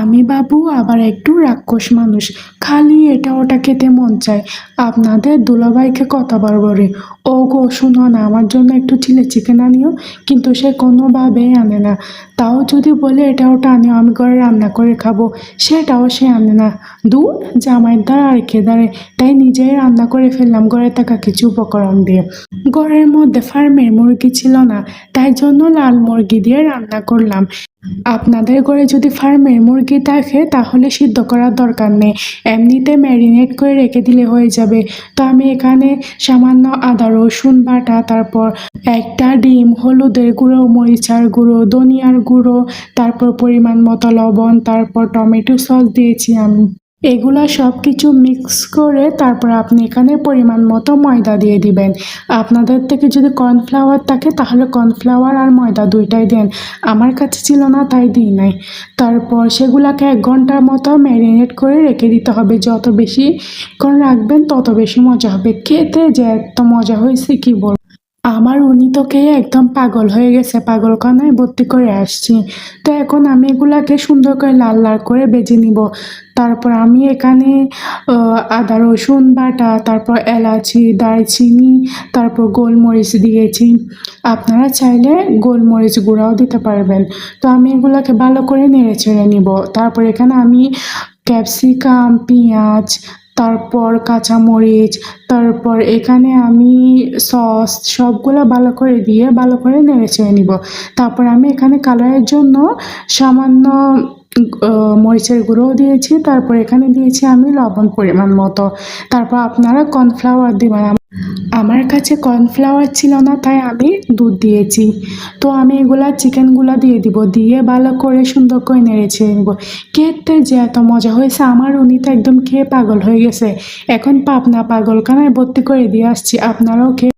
আমি বাবু আবার একটু রাক্ষস মানুষ। খালি এটা ওটা খেতে মন চায়। আপনাদের দুলাভাইকে কতবার বলে ও গো শুনো না, আমার জন্য একটু চিলে চিকেন আনিও, কিন্তু সে কোনোভাবেই আনে না। তাও যদি বলে এটা ওটা আনিও, আমি ঘরে রান্না করে খাব, সেটাও সে আনে না। দূর, জামাইয়ের দ্বারা আর কে দাঁড়ে তাই নিজেই রান্না করে ফেললাম ঘরে থাকা কিছু উপকরণ দিয়ে। ঘরের মধ্যে ফার্মের মুরগি ছিল না, তাই জন্য লাল মুরগি দিয়ে রান্না করলাম। আপনাদের ঘরে যদি ফার্মের মুরগি থাকে, তাহলে সিদ্ধ করার দরকার নেই। এমনিতে ম্যারিনেট করে রেখে দিলে হয়ে যাবে। তো আমি এখানে সামান্য আদা, রসুন বাটা, তারপর একটা ডিম, হলুদের গুঁড়ো, মরিচার গুঁড়ো, ধনিয়ার গুঁড়ো, তারপর পরিমাণ মতো লবণ, তারপর টমেটো সস দিয়েছি আমি। এগুলা সব কিছু মিক্স করে তারপর আপনি এখানে পরিমাণ মতো ময়দা দিয়ে দিবেন। আপনাদের থেকে যদি কর্নফ্লাওয়ার থাকে তাহলে কর্নফ্লাওয়ার আর ময়দা দুইটাই দেন। আমার কাছে ছিল না, তাই দিই নাই। তারপর সেগুলাকে এক ঘণ্টার মতো ম্যারিনেট করে রেখে দিতে হবে। যত বেশি ক্ষণ রাখবেন তত বেশি মজা হবে। খেতে যে এত মজা হয়েছে কি বল আমার উনি তোকে একদম পাগল হয়ে গেছে, পাগলখানায় ভর্তি করে আসছি। তো এখন আমি এগুলাকে সুন্দর করে লাল লাল করে বেজে নিব। তারপর আমি এখানে আদা, রসুন বাটা, তারপর এলাচি, দারচিনি, তারপর গোলমরিচ দিয়েছি। আপনারা চাইলে গোলমরিচ গুঁড়াও দিতে পারবেন। তো আমি এগুলাকে ভালো করে নেড়ে ছেড়ে নিব। তারপর এখানে আমি ক্যাপসিকাম, পেঁয়াজ তারপর কাঁচামরিচ, তারপর এখানে আমি সস সবগুলো ভালো করে দিয়ে ভালো করে নেড়ে চেয়ে নিব। তারপর আমি এখানে কালারের জন্য সামান্য মরিচের গুঁড়োও দিয়েছি। তারপর এখানে দিয়েছি আমি লবণ পরিমাণ মতো। তারপর আপনারা কর্নফ্লাওয়ার দিবেন। আমার কাছে কর্নফ্লাওয়ার ছিল না, তাই আমি দুধ দিয়েছি। তো আমি এগুলা চিকেনগুলো দিয়ে দিব, দিয়ে ভালো করে সুন্দর করে নেড়ে ছেড়ে নিব। খেতে যে এত মজা হয়েছে, আমার উনি তো একদম খেয়ে পাগল হয়ে গেছে। এখন পাপনা পাগলখানায় ভর্তি করে দিয়ে আসছি, আপনারাও খেয়ে